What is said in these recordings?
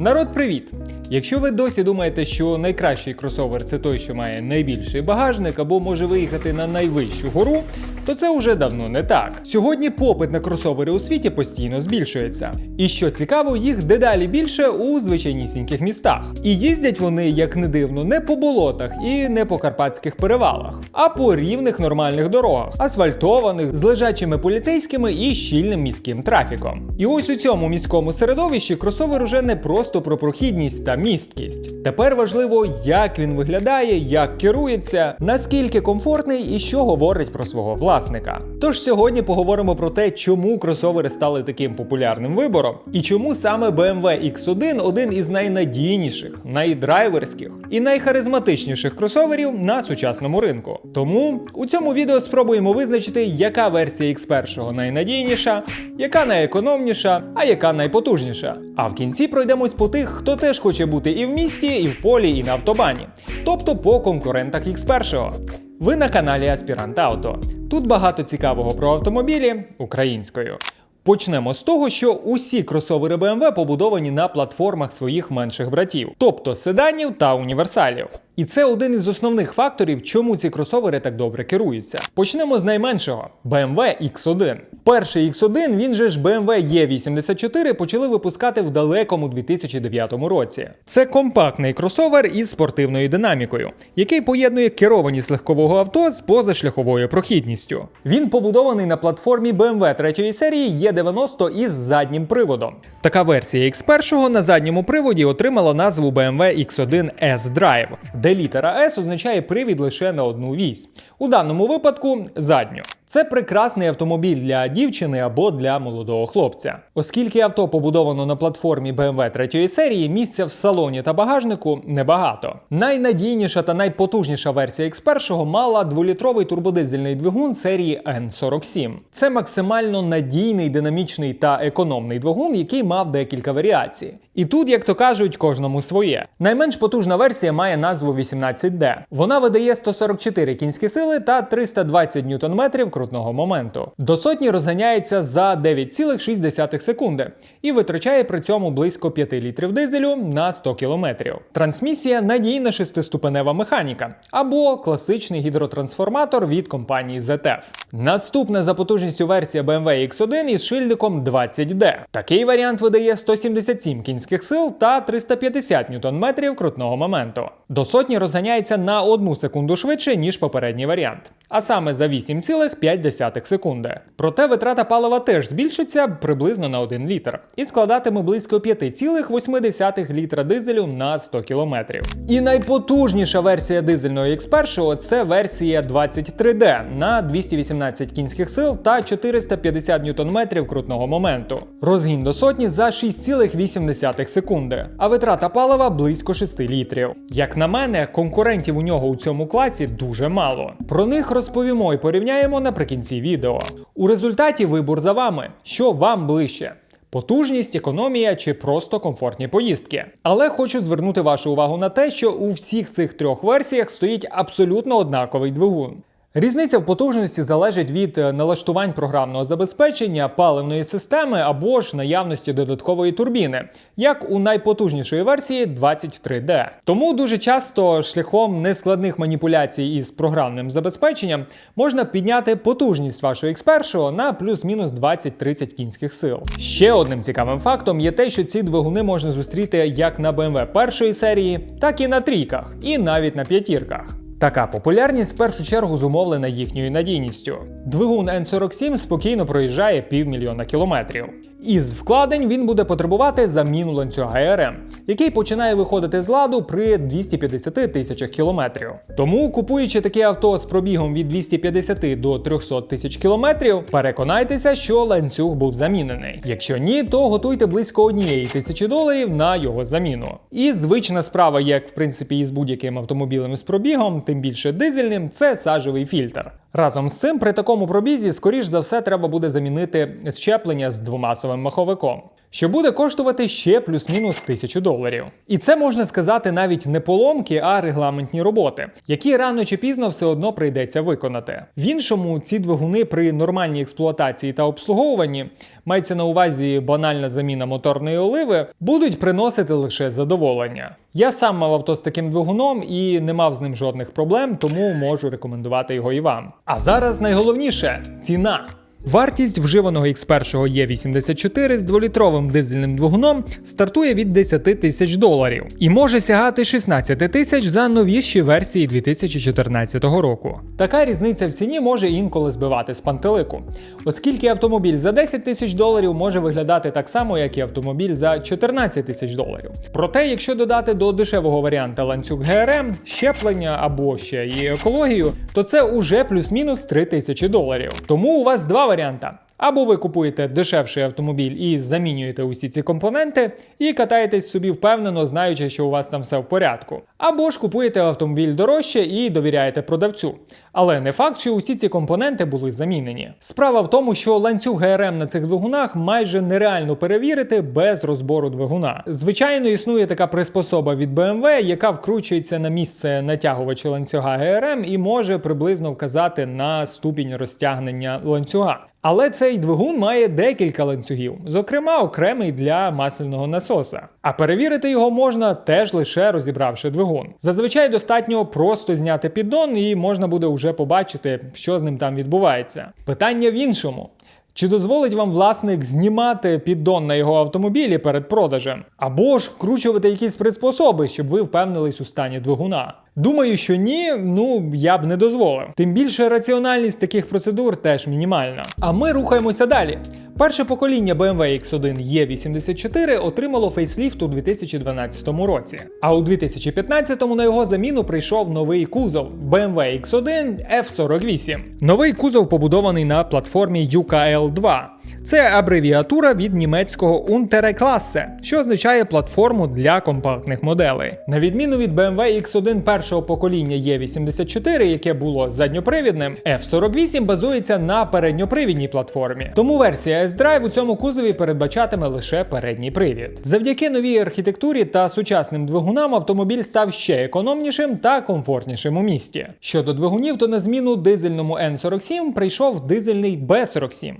Народ, привіт! Якщо ви досі думаєте, що найкращий кросовер це той, що має найбільший багажник або може виїхати на найвищу гору, то це вже давно не так. Сьогодні попит на кросовери у світі постійно збільшується. І що цікаво, їх дедалі більше у звичайнісіньких містах. І їздять вони, як не дивно, не по болотах і не по карпатських перевалах, а по рівних нормальних дорогах, асфальтованих з лежачими поліцейськими і щільним міським трафіком. І ось у цьому міському середовищі кросовер уже не просто про прохідність та місткість. Тепер важливо, як він виглядає, як керується, наскільки комфортний і що говорить про свого власника. Тож сьогодні поговоримо про те, чому кросовери стали таким популярним вибором, і чому саме BMW X1 один із найнадійніших, найдрайверських і найхаризматичніших кросоверів на сучасному ринку. Тому у цьому відео спробуємо визначити, яка версія X1 найнадійніша, яка найекономніша, а яка найпотужніша. А в кінці пройдемось по тих, хто теж хоче бути і в місті, і в полі, і на автобані, тобто по конкурентах X1. Ви на каналі Аспірант Ауто. Тут багато цікавого про автомобілі українською. Почнемо з того, що усі кросовери BMW побудовані на платформах своїх менших братів, тобто седанів та універсалів. І це один із основних факторів, чому ці кросовери так добре керуються. Почнемо з найменшого BMW X1. Перший X1, він же ж BMW E84, почали випускати в далекому 2009 році. Це компактний кросовер із спортивною динамікою, який поєднує керованість легкового авто з позашляховою прохідністю. Він побудований на платформі BMW третьої серії E90 із заднім приводом. Така версія X1 на задньому приводі отримала назву BMW X1 S-Drive, де літера S означає привід лише на одну вісь. У даному випадку задню. Це прекрасний автомобіль для дівчини або для молодого хлопця. Оскільки авто побудовано на платформі BMW третьої серії, місця в салоні та багажнику небагато. Найнадійніша та найпотужніша версія X1 мала дволітровий турбодизельний двигун серії N47. Це максимально надійний, динамічний та економний двигун, який мав декілька варіацій. І тут, як то кажуть, кожному своє. Найменш потужна версія має назву 18D. Вона видає 144 кінські сили та 320 ньютон-метрів крутного моменту. До сотні розганяється за 9,6 секунди і витрачає при цьому близько 5 літрів дизелю на 100 кілометрів. Трансмісія надійна шестиступенева механіка або класичний гідротрансформатор від компанії ZF. Наступна за потужністю версія BMW X1 із шильдиком 20D. Такий варіант видає 177 кінських сил та 350 ньютон-метрів крутного моменту. До сотні розганяється на 1 секунду швидше, ніж попередній варіант, а саме за 8,5 секунди. Проте витрата палива теж збільшиться приблизно на 1 літр і складатиме близько 5,8 літра дизелю на 100 кілометрів. І найпотужніша версія дизельного X1 це версія 23D на 218 кінських сил та 450 ньютон-метрів крутного моменту. Розгін до сотні за 6,8 секунди, а витрата палива близько 6 літрів. Як на мене, конкурентів у нього у цьому класі дуже мало. Про них розповімо і порівняємо наприкінці відео. У результаті вибор за вами, що вам ближче. Потужність, економія чи просто комфортні поїздки. Але хочу звернути вашу увагу на те, що у всіх цих трьох версіях стоїть абсолютно однаковий двигун. Різниця в потужності залежить від е, налаштувань програмного забезпечення, паливної системи або ж наявності додаткової турбіни, як у найпотужнішої версії 23D. Тому дуже часто шляхом нескладних маніпуляцій із програмним забезпеченням можна підняти потужність вашого X1 на плюс-мінус 20-30 кінських сил. Ще одним цікавим фактом є те, що ці двигуни можна зустріти як на BMW першої серії, так і на трійках, і навіть на п'ятірках. Така популярність в першу чергу зумовлена їхньою надійністю. Двигун N47 спокійно проїжджає півмільйона кілометрів. Із вкладень він буде потребувати заміну ланцюга АРМ, який починає виходити з ладу при 250 тисячах кілометрів. Тому, купуючи таке авто з пробігом від 250 до 300 тисяч кілометрів, переконайтеся, що ланцюг був замінений. Якщо ні, то готуйте близько однієї тисячі доларів на його заміну. І звична справа, як в принципі і з будь-яким автомобілем з пробігом, тим більше дизельним, це сажевий фільтр. Разом з цим, при такому пробізі, скоріш за все, треба буде замінити щеплення з двома пластмасовим маховиком. Що буде коштувати ще плюс-мінус тисячу доларів. І це можна сказати навіть не поломки, а регламентні роботи, які рано чи пізно все одно прийдеться виконати. В іншому ці двигуни при нормальній експлуатації та обслуговуванні мається на увазі банальна заміна моторної оливи, будуть приносити лише задоволення. Я сам мав авто з таким двигуном і не мав з ним жодних проблем, тому можу рекомендувати його і вам. А зараз найголовніше ціна. Вартість вживаного X1 Е84 з 2-літровим дизельним двигуном стартує від 10 тисяч доларів і може сягати 16 тисяч за новіші версії 2014 року. Така різниця в ціні може інколи збивати з пантелику, оскільки автомобіль за 10 тисяч доларів може виглядати так само, як і автомобіль за 14 тисяч доларів. Проте, якщо додати до дешевого варіанта ланцюг ГРМ, щеплення або ще і екологію, то це уже плюс-мінус 3 тисячі доларів. Тому у вас два варіанта. Або ви купуєте дешевший автомобіль і замінюєте усі ці компоненти, і катаєтесь собі впевнено, знаючи, що у вас там все в порядку. Або ж купуєте автомобіль дорожче і довіряєте продавцю. Але не факт, що усі ці компоненти були замінені. Справа в тому, що ланцюг ГРМ на цих двигунах майже нереально перевірити без розбору двигуна. Звичайно, існує така приспособа від BMW, яка вкручується на місце натягувача ланцюга ГРМ і може приблизно вказати на ступінь розтягнення ланцюга. Але цей двигун має декілька ланцюгів, зокрема окремий для масляного насоса. А перевірити його можна теж лише розібравши двигун. Зазвичай достатньо просто зняти піддон, і можна буде вже побачити, що з ним там відбувається. Питання в іншому. Чи дозволить вам власник знімати піддон на його автомобілі перед продажем? Або ж вкручувати якісь приспособи, щоб ви впевнились у стані двигуна? Думаю, що ні, ну я б не дозволив. Тим більше раціональність таких процедур теж мінімальна. А ми рухаємося далі. Перше покоління BMW X1 E84 отримало фейсліфт у 2012 році. А у 2015 на його заміну прийшов новий кузов BMW X1 F48. Новий кузов побудований на платформі UKL2. Це абревіатура від німецького Unterklasse, що означає платформу для компактних моделей. На відміну від BMW X1 першого покоління E84, яке було задньопривідним, F48 базується на передньопривідній платформі. Тому версія S-Drive у цьому кузові передбачатиме лише передній привід. Завдяки новій архітектурі та сучасним двигунам автомобіль став ще економнішим та комфортнішим у місті. Щодо двигунів, то на зміну дизельному N47 прийшов дизельний B47.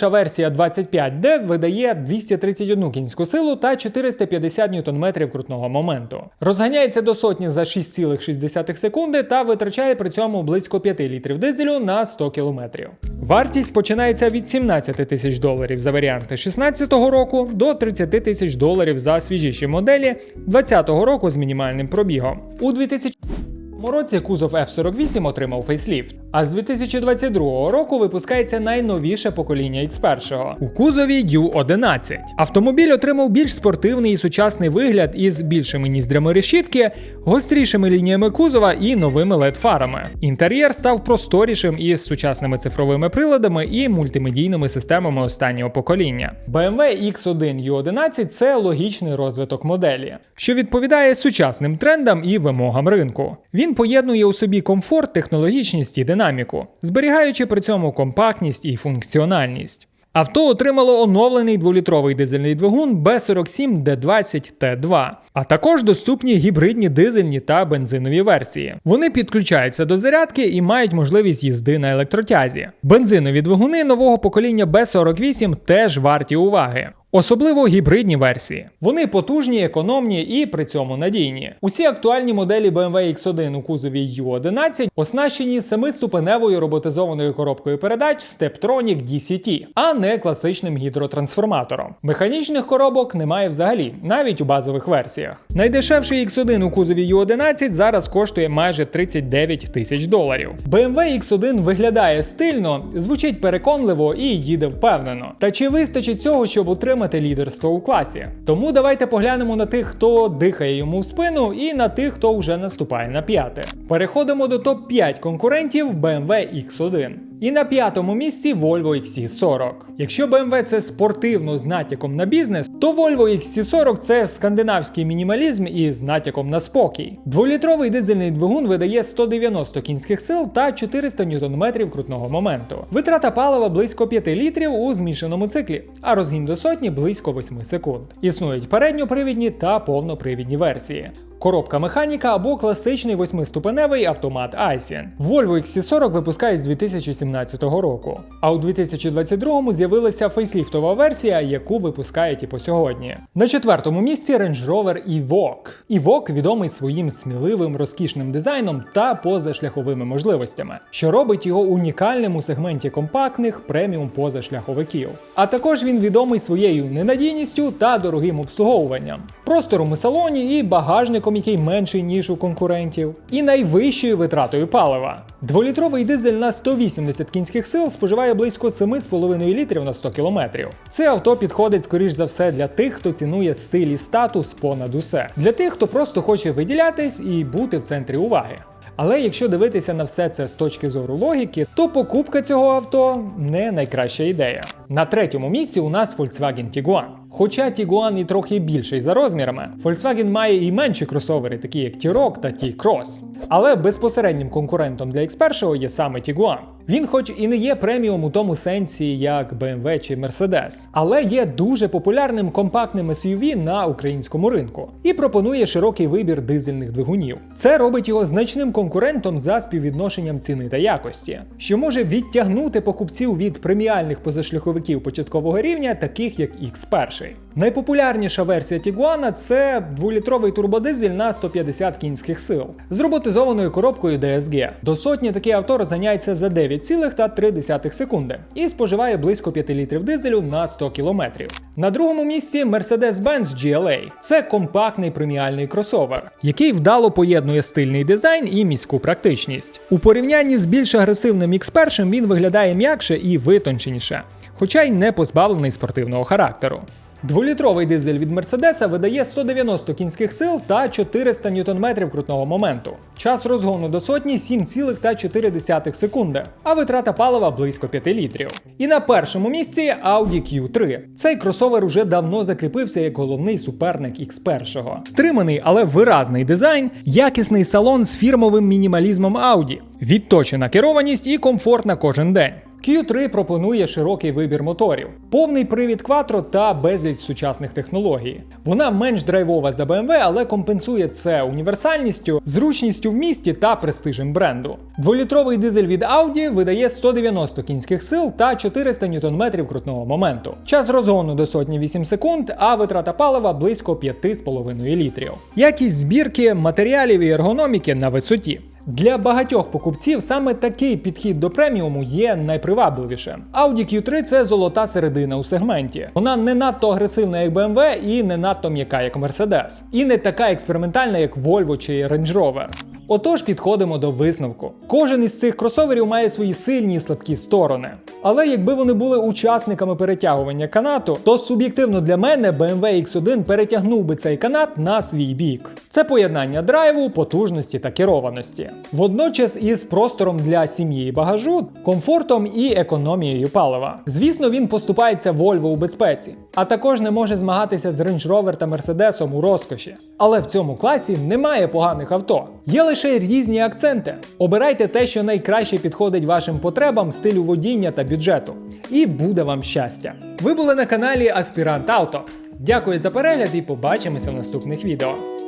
Найпотужніша версія 25D видає 231 кінську силу та 450 Нм крутного моменту. Розганяється до сотні за 6,6 секунди та витрачає при цьому близько 5 літрів дизелю на 100 км. Вартість починається від 17 тисяч доларів за варіанти 2016 року до 30 тисяч доларів за свіжіші моделі 2020 року з мінімальним пробігом. У 2000 цьому році кузов F48 отримав фейсліфт, а з 2022 року випускається найновіше покоління X1 у кузові U11. Автомобіль отримав більш спортивний і сучасний вигляд із більшими ніздрями решітки, гострішими лініями кузова і новими LED-фарами. Інтер'єр став просторішим із сучасними цифровими приладами і мультимедійними системами останнього покоління. BMW X1 U11 це логічний розвиток моделі, що відповідає сучасним трендам і вимогам ринку. Він поєднує у собі комфорт, технологічність і динаміку, зберігаючи при цьому компактність і функціональність. Авто отримало оновлений дволітровий дизельний двигун B47D20T2, а також доступні гібридні дизельні та бензинові версії. Вони підключаються до зарядки і мають можливість їзди на електротязі. Бензинові двигуни нового покоління B48 теж варті уваги. Особливо гібридні версії. Вони потужні, економні і при цьому надійні. Усі актуальні моделі BMW X1 у кузові U11 оснащені семиступеневою роботизованою коробкою передач Steptronic DCT, а не класичним гідротрансформатором. Механічних коробок немає взагалі, навіть у базових версіях. Найдешевший X1 у кузові U11 зараз коштує майже 39 тисяч доларів. BMW X1 виглядає стильно, звучить переконливо і їде впевнено. Та чи вистачить цього, щоб утримати отримати лідерство у класі. Тому давайте поглянемо на тих, хто дихає йому в спину, і на тих, хто вже наступає на п'яте. Переходимо до топ-5 конкурентів BMW X1. І на п'ятому місці Volvo XC40. Якщо BMW це спортивно з натяком на бізнес, то Volvo XC40 це скандинавський мінімалізм із натяком на спокій. Дволітровий дизельний двигун видає 190 кінських сил та 400 Нм крутного моменту. Витрата палива близько 5 літрів у змішаному циклі, а розгін до сотні близько 8 секунд. Існують передньопривідні та повнопривідні версії. Коробка механіка або класичний восьмиступеневий автомат Aisin. Volvo XC40 випускають з 2017 року, а у 2022-му з'явилася фейсліфтова версія, яку випускають і по сьогодні. На четвертому місці Range Rover Evoque. Evoque відомий своїм сміливим розкішним дизайном та позашляховими можливостями, що робить його унікальним у сегменті компактних преміум позашляховиків. А також він відомий своєю ненадійністю та дорогим обслуговуванням, простором у салоні і багажником, який менший ніж у конкурентів, і найвищою витратою палива. Дволітровий дизель на 180 кінських сил споживає близько 7,5 літрів на 100 кілометрів. Це авто підходить скоріш за все для тих, хто цінує стиль і статус понад усе, для тих, хто просто хоче виділятись і бути в центрі уваги. Але якщо дивитися на все це з точки зору логіки, то покупка цього авто не найкраща ідея. На третьому місці у нас Volkswagen Tiguan. Хоча Tiguan і трохи більший за розмірами, Volkswagen має і менші кросовери, такі як T-Roc та T-Cross. Але безпосереднім конкурентом для X1 є саме Tiguan. Він, хоч і не є преміум у тому сенсі, як BMW чи Mercedes, але є дуже популярним компактним SUV на українському ринку і пропонує широкий вибір дизельних двигунів. Це робить його значним конкурентом за співвідношенням ціни та якості, що може відтягнути покупців від преміальних позашляховиків початкового рівня, таких як X1. Найпопулярніша версія Tiguan – це дволітровий турбодизель на 150 кінських сил з роботизованою коробкою DSG. До сотні таке авто розганяється за 9,3 секунди і споживає близько 5 літрів дизелю на 100 кілометрів. На другому місці Mercedes-Benz GLA. Це компактний преміальний кросовер, який вдало поєднує стильний дизайн і міську практичність. У порівнянні з більш агресивним X1 він виглядає м'якше і витонченіше, хоча й не позбавлений спортивного характеру. Дволітровий дизель від Мерседеса видає 190 кінських сил та 400 Нм крутного моменту. Час розгону до сотні 7,4 секунди, а витрата палива близько 5 літрів. І на першому місці Audi Q3. Цей кросовер уже давно закріпився як головний суперник X1. Стриманий, але виразний дизайн, якісний салон з фірмовим мінімалізмом Audi, відточена керованість і комфорт на кожен день. Q3 пропонує широкий вибір моторів, повний привід Quattro та безліч сучасних технологій. Вона менш драйвова за BMW, але компенсує це універсальністю, зручністю в місті та престижем бренду. Дволітровий дизель від Audi видає 190 кінських сил та 400 Нм крутного моменту. Час розгону до сотні 8 секунд, а витрата палива близько 5,5 літрів. Якість збірки, матеріалів і ергономіки на висоті. Для багатьох покупців саме такий підхід до преміуму є найпривабливішим. Audi Q3 це золота середина у сегменті. Вона не надто агресивна, як BMW, і не надто м'яка, як Mercedes. І не така експериментальна, як Volvo чи Range Rover. Отож, підходимо до висновку. Кожен із цих кросоверів має свої сильні і слабкі сторони. Але якби вони були учасниками перетягування канату, то суб'єктивно для мене BMW X1 перетягнув би цей канат на свій бік. Це поєднання драйву, потужності та керованості. Водночас із простором для сім'ї і багажу, комфортом і економією палива. Звісно, він поступається Volvo у безпеці, а також не може змагатися з Range Rover та Mercedes у розкоші. Але в цьому класі немає поганих авто. Є лише різні акценти. Обирайте те, що найкраще підходить вашим потребам, стилю водіння та бюджету. І буде вам щастя. Ви були на каналі Аспірант Авто. Дякую за перегляд і побачимося в наступних відео.